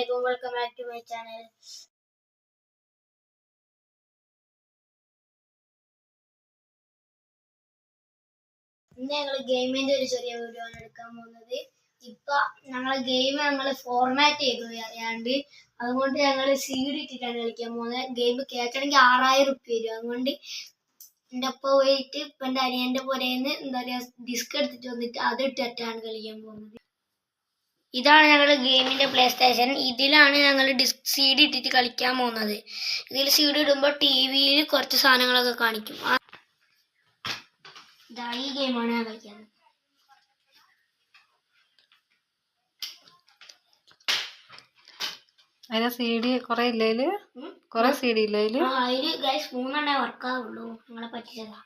അലൈക്കും welcome back to my channel. ഇന്ന് ഞങ്ങൾ ഗെയിമിന്റെ ഒരു ചെറിയ വീഡിയോ ആണ് എടുക്കാൻ പോകുന്നത്. ഇപ്പൊ ഞങ്ങളെ ഗെയിം ഞങ്ങൾ ഫോർമാറ്റ് ചെയ്തു അറിയാണ്ട്. അതുകൊണ്ട് ഞങ്ങൾ സി ഡി ഇട്ടിട്ടാണ് കളിക്കാൻ പോകുന്നത്. ഗെയിം കേൾക്കണമെങ്കിൽ ആറായിരം റുപ്യ വരും. അതുകൊണ്ട് എന്റെ ഒപ്പം പോയിട്ട് ഇപ്പൊ എന്റെ അനിയന്റെ നിന്ന് എന്താ പറയാ ഡിസ്ക് എടുത്തിട്ട് വന്നിട്ട് അത് ഇട്ടിട്ടാണ് കളിക്കാൻ പോകുന്നത്. ഇതാണ് ഞങ്ങളുടെ ഗെയിമിന്റെ പ്ലേ സ്റ്റേഷൻ ഇതിലാണ് ഞങ്ങൾ ഡിസ്ക് സി ഡി ഇട്ടിട്ട് കളിക്കാൻ പോകുന്നത്. ഇതിൽ സി ഡി ഇടുമ്പോൾ ടി വിയിൽ കുറച്ച് സാധനങ്ങളൊക്കെ കാണിക്കും. ഇതാ ഈ ഗെയിമാണ് ഞാൻ കളിക്കുന്നത്. അതിന് സി ഡി കുറെ ഇല്ലേൽ. കുറെ സി ഡി ഇല്ലേൽ? ആ, അതിൽ ഗൈസ് മൂന്നെണ്ണേ വർക്കാവുള്ളൂ നിങ്ങളെ പറ്റിച്ചതാ.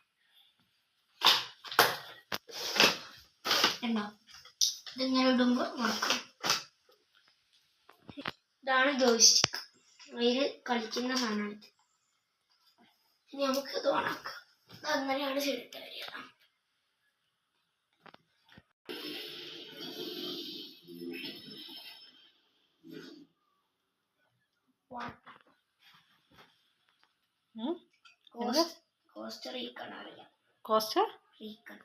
എന്നോ ഇതിങ്ങനെ ഇടുമ്പോ വർക്കും ഇതാണ് ജോയിസ്റ്റിക് അതിൽ കളിക്കുന്ന സാധനമാണ്. ഇനി നമുക്ക് ഇത് ഓണാക്കാം അങ്ങനെയാണ് ചെയ്തിട്ട് വരിക കോസ്റ്റ് റീക്കൺ അറിയാം. കോസ്റ്റ് റീക്കൺ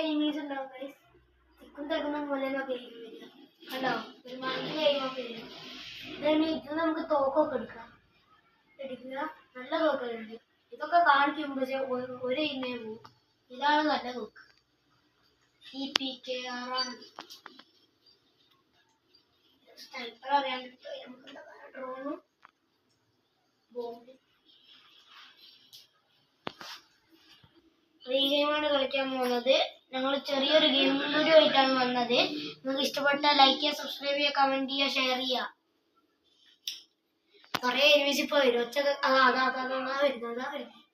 എനിമീസ് ഉണ്ടാവും. തിക്കും തിരക്കുന്ന മുലനൊക്കെ കണ്ടോ ഒരു മണി കഴിയുമ്പോൾ ഇത് നമുക്ക് തോക്കൊക്കെ എടുക്കാം എടുക്കുക നല്ല തോക്കുകളുണ്ട് ഇതൊക്കെ കാണിക്കുമ്പോൾ ഒരു- ഇമേ പോകും ഇതാണ് നല്ല തോക്ക് ഇ പി കെ ആറാണ് സ്നൈപ്പർ അറിയാൻ കിട്ടും നമുക്ക് ഡ്രോണും ബോംബും ഈ ഗെയിമാണ് കളിക്കാൻ പോകുന്നത് ഞങ്ങൾ ചെറിയൊരു ഗെയിം കൂടി ആയിട്ടാണ് വന്നത്. നിങ്ങൾക്ക് ഇഷ്ടപ്പെട്ട ലൈക്ക് ചെയ്യുക സബ്സ്ക്രൈബ് ചെയ്യുക കമന്റ് ചെയ്യുക ഷെയർ ചെയ്യുക. കുറേ എനിമീസ് ഇപ്പോൾ ആ അതാ അതാ അതാ വരുന്നത് അതാ വരുന്നത്.